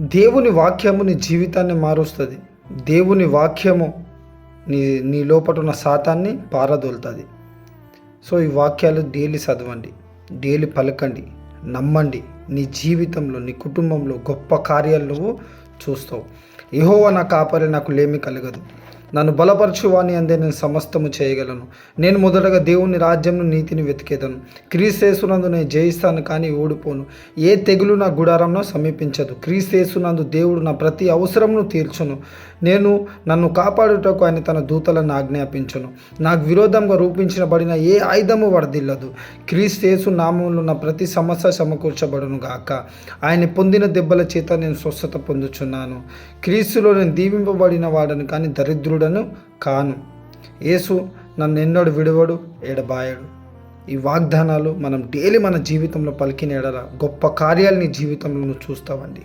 దేవుని వాక్యము నీ జీవితాన్ని మారుస్తుంది. దేవుని వాక్యము నీ నీ లోపట ఉన్న శాతాన్ని పారదోలుతుంది. సో ఈ వాక్యాలు డైలీ చదవండి. డైలీ పలకండి. నమ్మండి. నీ జీవితంలో నీ కుటుంబంలో గొప్ప కార్యాలు నువ్వు చూస్తావు. యెహోవా నా కాపరి నాకు లేమి కలగదు. నన్ను బలపరచువాని అందే నేను సమస్తము చేయగలను. నేను మొదటగా దేవుని రాజ్యంను నీతిని వెతికేదను. క్రీస్తేసునందు నేను జయిస్తాను కానీ ఓడిపోను. ఏ తెగులు నా గుడారంలో సమీపించదు. క్రీస్తేసునందు దేవుడు నా ప్రతి అవసరమును తీర్చును. నేను నన్ను కాపాడుటకు ఆయన తన దూతలను ఆజ్ఞాపించును. నాకు విరోధంగా రూపించబడిన ఏ ఆయుధము వడదిల్లదు. క్రీస్తేసు నామంలో నా ప్రతి సమస్య సమకూర్చబడును గాక. ఆయన పొందిన దెబ్బల చేత నేను స్వస్థత పొందుచున్నాను. క్రీస్తులో నేను దీవింపబడిన వాడను కానీ దరిద్రుడు దరిద్రుడను కాను. యేసు నన్ను ఎన్నడు విడవడు ఎడబాయడు ఈ వాగ్దానాలు మనం డైలీ మన జీవితంలో పలికిన ఎడల గొప్ప కార్యాలని జీవితంలో చూస్తామండి